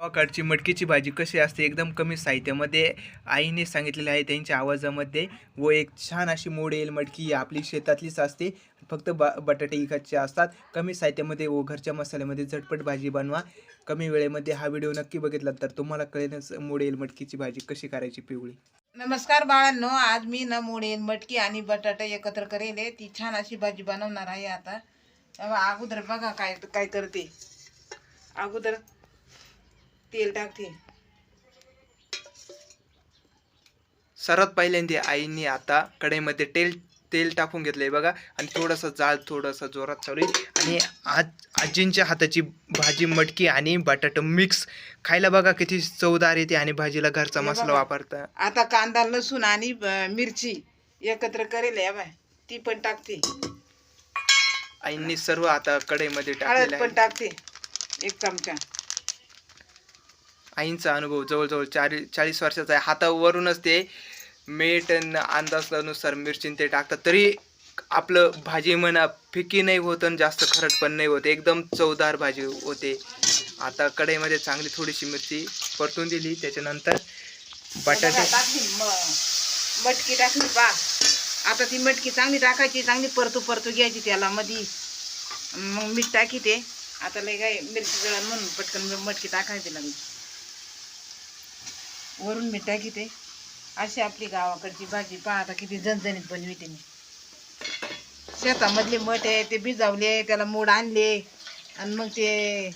गावाकडची मटकीची भाजी कशी असते एकदम कमी साहित्यामध्ये आईने सांगितलेले आहे त्यांच्या आवाजामध्ये व एक छान अशी मोड येईल मटकी आपली शेतातलीच असते. फक्त बा बटाटे इकडचे असतात. कमी साहित्यामध्ये व घरच्या मसाल्यामध्ये झटपट भाजी बनवा. कमी वेळेमध्ये हा व्हिडिओ नक्की बघितला तर तुम्हाला कळेलच मोड येईल मटकीची भाजी कशी करायची पिवळी. नमस्कार बाळांनो आज मी ना येईल मटकी आणि बटाटा एकत्र करेल. आहे. ती छान अशी भाजी बनवणार आहे आता. अगोदर बघा काय काय करते. अगोदर तेल टाकते. सर्वात पहिल्यांदा आईने आता कढईमध्ये तेल तेल टाकून घेतलंय बघा. आणि थोडंसं जाळ थोडंसं जोरात चालू आहे. आणि आज आजींच्या हाताची भाजी मटकी आणि बटाटा मिक्स खायला बघा किती चवदार येते आणि भाजीला घरचा मसाला. वापरता. आता कांदा लसूण आणि मिरची एकत्र करेल आहे बाय. ती पण टाकते. आईंनी सर्व आता कढईमध्ये टाकलेलं पण आहे. टाकते. एक चमचा. आईंचा अनुभव जवळजवळ चाळीस चाळीस वर्षाचा आहे. हातावरूनच ते मीठ आणि अंदाजानुसार मिरची ते टाकतात. तरी आपलं भाजी म्हणा फिकी नाही होत आणि जास्त खरट पण नाही होत. एकदम चवदार भाजी होते. आता कढईमध्ये चांगली थोडीशी मिरची परतून दिली. त्याच्यानंतर बटाटे टाकली मटकी टाकली पा. आता ती मटकी चांगली टाकायची चांगली परतू परतू घ्यायची त्याला मधी. मग मीठ टाकी ते. आता लय काय मिरची जळण म्हणून पटकन मटकी टाकायची लागली वरून मीठ टाकी ते अशी आपली गावाकडची भाजी. पहा आता किती झणझणीत बनविते मी. शेतामधले मठ आहे ते भिजावले त्याला मोड आणले. आणि मग ते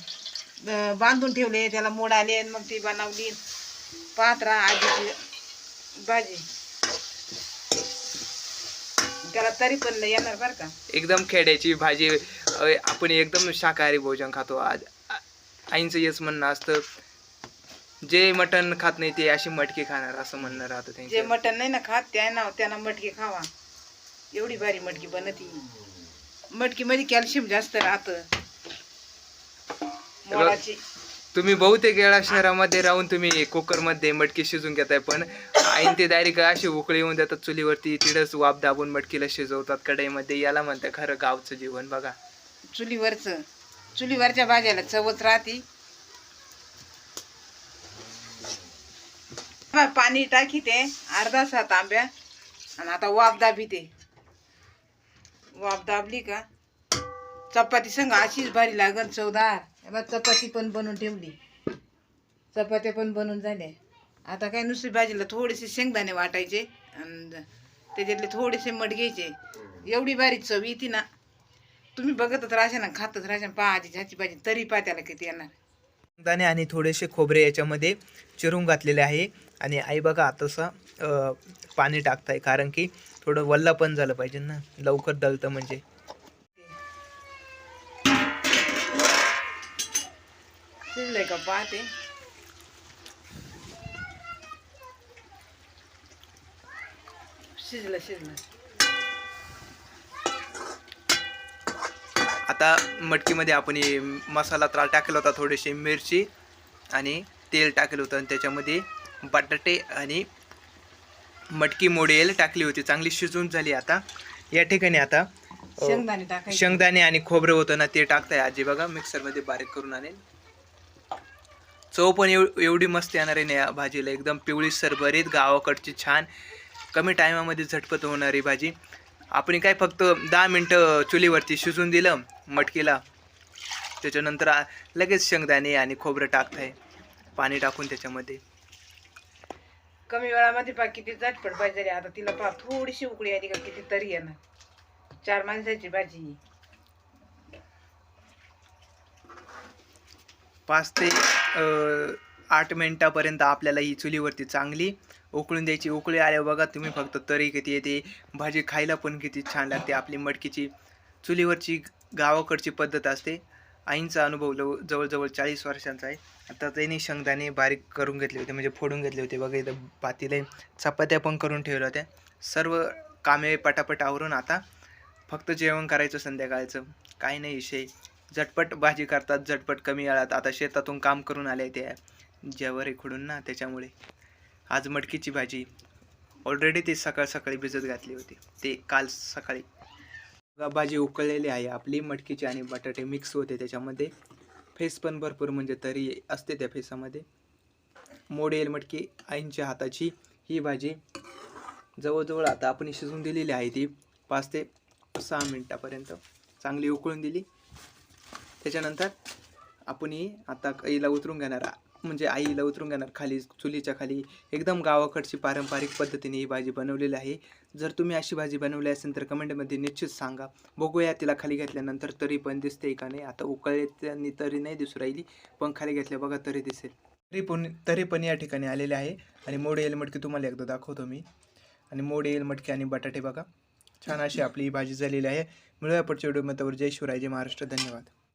बांधून ठेवले त्याला मोड आले आणि मग ती बनवली. पाहत राहा आजीची भाजी. त्याला तरी पण येणार बरं का. एकदम खेड्याची भाजी. आपण एकदम शाकाहारी भोजन खातो. आज आईंचं हेच म्हणणं असतं. जे मटण खात नाही ते अशी मटकी खाणार असं म्हणणं राहतं जे त्यांचं मटण नाही ना खात त्यांना त्यांना मटकी खावा. एवढी भारी मटकी बनती. मटकी मध्ये कॅल्शियम जास्त राहतं. मोडाची तुम्ही बहुतेक वेळा शहरामध्ये राहून तुम्ही कुकरमध्ये मटकी शिजून घेताय पण आईन ते डायरेक्ट अशी उकळी येऊन देतात चुलीवरती तिथंच वाफ दाबून मटकीला शिजवतात कढईमध्ये. याला म्हणतात खरं गावचं जीवन बघा. चुलीवरच. चुलीवरच्या भाज्याला चवच राहते. पाणी टाकी ते अर्धा सात आंब्या आणि आता वाफ दाबी ते वाफ दाबली का? चपाती संग अशीच भारी लागल चवदार. बघ चपाती पण बनवून ठेवली. चपात्या पण बनवून झाल्या. आता काय नुसती भाजीला थोडेसे शेंगदाणे वाटायचे आणि त्याच्यातले थोडेसे मठ घ्यायचे. एवढी भारी चव येते ना. तुम्ही बघतच राहशा ना खातच राहशा पहा आधी ह्याची भाजी तरी पहा त्याला किती येणार. दाणे आणि थोडेसे खोबरे याच्यामध्ये चिरून घातलेले आहे. आणि आई बघा आतासा पाणी टाकताय. कारण की थोडं वल्ला पण झालं पाहिजे ना. लवकर दळतं म्हणजे. शिजलंय का? पाहते. शिजलं शिजलं. आता मटकीमध्ये आपण मसाला त्राल टाकला होता थोडीशी मिरची आणि तेल टाकलं होतं आणि त्याच्यामध्ये बटाटे आणि मटकी मोडेल टाकली होती. चांगली शिजून झाली आता. या ठिकाणी आता शेंगदाणे टाकायचे. शेंगदाणे आणि खोबरं होतं ना ते टाकताय आजी. बघा मिक्सरमध्ये बारीक करून आणेल. चव पण एव एवढी मस्त येणार आहे ना या भाजीला. एकदम पिवळी सरभरीत गावाकडची छान. कमी टायमामध्ये झटपट होणारी भाजी. आपण काय फक्त दहा मिनटं चुलीवरती शिजून दिलं मटकीला. त्याच्यानंतर आ- लगेच शेंगदाणे आणि खोबरं टाकताय. पाणी टाकून त्याच्यामध्ये. कमी वेळामध्ये पा किती झटपट भाजी झाली आता तिला पहा थोडीशी उकळी आली का किती तरी येणार चार माणसाची भाजी पाच ते आठ मिनटापर्यंत आपल्याला ही चुलीवरती चांगली उकळून द्यायची. उकळी आल्यावर बघा तुम्ही फक्त तरी किती येते भाजी खायला पण किती छान लागते आपली मटकीची. चुलीवरची गावाकडची पद्धत असते. आईंचा अनुभव लव जवळजवळ चाळीस वर्षांचा आहे. आता त्यांनी शेंगदाणे बारीक करून घेतले होते म्हणजे फोडून घेतले होते बघा इथं पातीले चपात्या पण करून ठेवल्या होत्या. सर्व कामे पटापट आवरून आता फक्त जेवण करायचं संध्याकाळचं. काही नाही विषय. झटपट भाजी करतात झटपट कमी आळात. आता शेतातून काम करून आले ते. ज्यावर खुडून ना त्याच्यामुळे. आज मटकीची भाजी. ऑलरेडी ते सकाळ सकाळी भिजत घातली होती. ते काल सकाळी. भाजी उकळलेली आहे. आपली मटकीची आणि बटाटे मिक्स होते त्याच्यामध्ये. फेस पण भरपूर म्हणजे तरी असते त्या फेसामध्ये. मोडेल मटकी आईंच्या हाताची. ही भाजी जवळजवळ आता आपण शिजून दिलेली आहे ती पाच ते सहा मिनटापर्यंत. चांगली उकळून दिली. त्याच्यानंतर आपण ही आता कैला उतरून घेणार म्हणजे आईला उतरून घेणार खाली चुलीच्या खाली. एकदम गावाकडची पारंपरिक पद्धतीने ही भाजी बनवलेली आहे. जर तुम्ही अशी भाजी बनवली असेल तर कमेंटमध्ये निश्चित सांगा. बघूया तिला खाली घेतल्यानंतर तरी पण दिसते का नाही. आता उकळल्याने तरी नाही दिसू राहिली पण खाली घेतल्या बघा तरी दिसेल. तरी पण तरी पण या ठिकाणी आलेले आहे. आणि मोड येईल मटकी तुम्हाला एकदा दाखवतो मी. आणि मोड येईल मटकी आणि बटाटे बघा. छान अशी आपली ही भाजी झालेली आहे. मिळूया पुढच्या व्हिडिओमध्ये. जय शिवराय जय महाराष्ट्र. धन्यवाद.